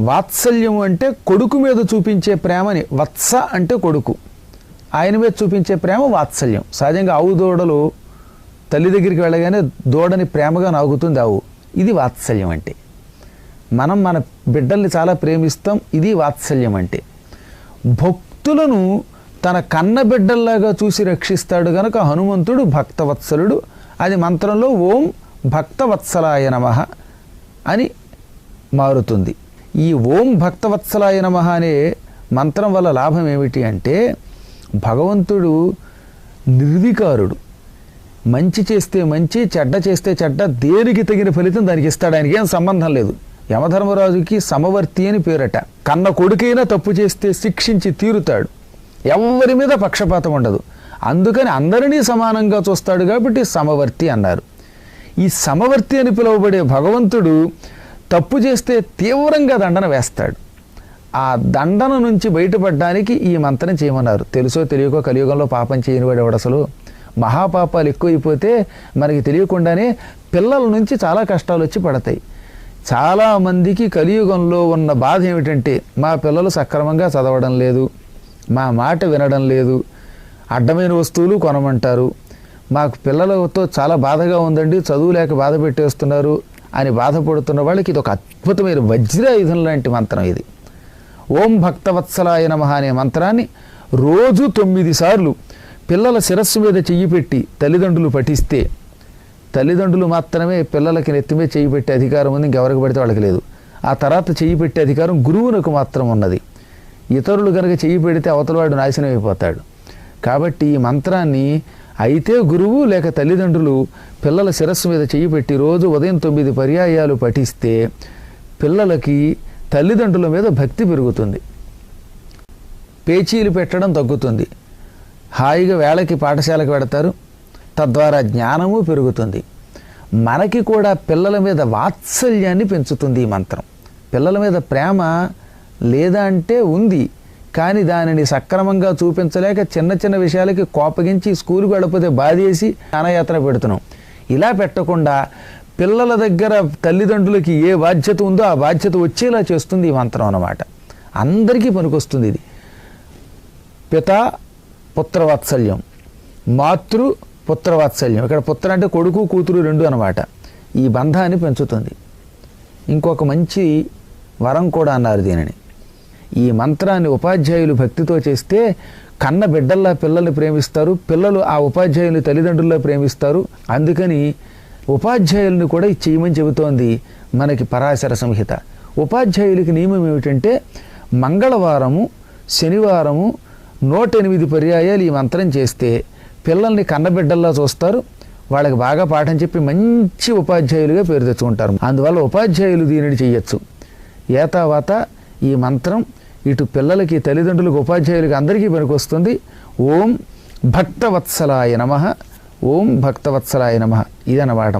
వాత్సల్యం అంటే కొడుకు మీద చూపించే ప్రేమని. వత్స అంటే కొడుకు. ఆయన మీద చూపించే ప్రేమ వాత్సల్యం. సహజంగా ఆవు దూడలు తల్లి దగ్గరికి వెళ్ళగానే దూడని ప్రేమగా నాగుతుంది ఆవు. ఇది వాత్సల్యం అంటే. మనం మన బిడ్డల్ని చాలా ప్రేమిస్తాం ఇది వాత్సల్యం అంటే. భక్తులను తన కన్న బిడ్డల్లాగా చూసి రక్షిస్తాడు గనక హనుమంతుడు భక్తవత్సలుడు. అది మంత్రంలో ఓం భక్తవత్సలాయ నమః అని మారుతుంది. ఈ ఓం భక్తవత్సలాయ నమ అనే మంత్రం వల్ల లాభం ఏమిటి అంటే భగవంతుడు నిర్వికారుడు. మంచి చేస్తే మంచి చెడ్డ చేస్తే చెడ్డ దేనికి తగిన ఫలితం దానికి ఇస్తాడు ఆయనకి ఏం సంబంధం లేదు. యమధర్మరాజుకి సమవర్తి అని పేరట. కన్న కొడుకైనా తప్పు చేస్తే శిక్షించి తీరుతాడు. ఎవరి మీద పక్షపాతం ఉండదు. అందుకని అందరినీ సమానంగా చూస్తాడు కాబట్టి సమవర్తి అన్నారు. ఈ సమవర్తి అని పిలువబడే భగవంతుడు తప్పు చేస్తే తీవ్రంగా దండన వేస్తాడు. ఆ దండన నుంచి బయటపడడానికి ఈ మంత్రం చేయమన్నారు. తెలుసో తెలియకో కలియుగంలో పాపం చేయనివాడు ఎవడు అసలు? మహాపాపాలు ఎక్కువైపోతే మనకి తెలియకుండానే పిల్లల నుంచి చాలా కష్టాలు వచ్చి పడతాయి. చాలామందికి కలియుగంలో ఉన్న బాధ ఏమిటంటే మా పిల్లలు సక్రమంగా చదవడం లేదు మా మాట వినడం లేదు అడ్డమైన వస్తువులు కొనమంటారు. మాకు పిల్లలతో చాలా బాధగా ఉందండి చదువు లేక బాధ పెట్టేస్తున్నారు. అని బాధపడుతున్న వాళ్ళకి ఇది ఒక అద్భుతమైన వజ్రాయుధం లాంటి మంత్రం ఇది. ఓం భక్తవత్సలాయ నమః అనే మంత్రాన్ని రోజు తొమ్మిది సార్లు పిల్లల శిరస్సు మీద చెయ్యి పెట్టి తల్లిదండ్రులు పఠిస్తే తల్లిదండ్రులు మాత్రమే పిల్లలకి నెత్తిమే మీద చెయ్యి పెట్టే అధికారం ఉంది ఇంకెవరికి పడితే వాళ్ళకి లేదు. ఆ తర్వాత చెయ్యి పెట్టే అధికారం గురువునకు మాత్రం ఉన్నది. ఇతరులు కనుక చెయ్యి పెడితే అవతలవాడు నాశనం అయిపోతాడు కాబట్టి ఈ మంత్రాన్ని అయితే గురువు లేక తల్లిదండ్రులు పిల్లల శిరస్సు మీద చెయ్యి పెట్టి రోజు ఉదయం తొమ్మిది పర్యాయాలు పఠిస్తే పిల్లలకి తల్లిదండ్రుల మీద భక్తి పెరుగుతుంది. పేచీలు పెట్టడం తగ్గుతుంది. హాయిగా వేళకి పాఠశాలకు పెడతారు తద్వారా జ్ఞానము పెరుగుతుంది. మనకి కూడా పిల్లల మీద వాత్సల్యాన్ని పెంచుతుంది ఈ మంత్రం. పిల్లల మీద ప్రేమ లేదా అంటే ఉంది. కానీ దానిని సక్రమంగా చూపించలేక చిన్న చిన్న విషయాలకి కోపగించి స్కూల్కి వెళ్ళకపోతే బాధేసి జ్ఞానయాత్ర పెడుతున్నాం. ఇలా పెట్టకుండా పిల్లల దగ్గర తల్లిదండ్రులకి ఏ బాధ్యత ఉందో ఆ బాధ్యత వచ్చేలా చేస్తుంది ఈ మంత్రం అన్నమాట. అందరికీ పనికొస్తుంది ఇది. పిత పుత్రవాత్సల్యం మాతృ పుత్రవాత్సల్యం ఇక్కడ పుత్ర అంటే కొడుకు కూతురు రెండు అనమాట ఈ బంధాన్ని పెంచుతుంది. ఇంకొక మంచి వరం కూడా అన్నారు దీనిని. ఈ మంత్రాన్ని ఉపాధ్యాయులు భక్తితో చేస్తే కన్న బిడ్డల్లా పిల్లల్ని ప్రేమిస్తారు పిల్లలు ఆ ఉపాధ్యాయుని తల్లిదండ్రుల్లో ప్రేమిస్తారు. అందుకని ఉపాధ్యాయుల్ని కూడా చేయమని చెబుతోంది మనకి పరాశర సంహిత. ఉపాధ్యాయులకి నియమం ఏమిటంటే మంగళవారము శనివారము నూట ఎనిమిది పర్యాయాలు ఈ మంత్రం చేస్తే పిల్లల్ని కన్నబిడ్డల్లా చూస్తారు వాళ్ళకి బాగా పాఠం చెప్పి మంచి ఉపాధ్యాయులుగా పేరు తెచ్చుకుంటారు. అందువల్ల ఉపాధ్యాయులు దీనిని చేయొచ్చు. ఏతావాత ఈ మంత్రం ఇటు పిల్లలకి తల్లిదండ్రులకు ఉపాధ్యాయులకి అందరికీ పనికొస్తుంది. ఓం భక్తవత్సలాయ నమ. ఓం భక్తవత్సలాయ నమ. ఇదన్నమాట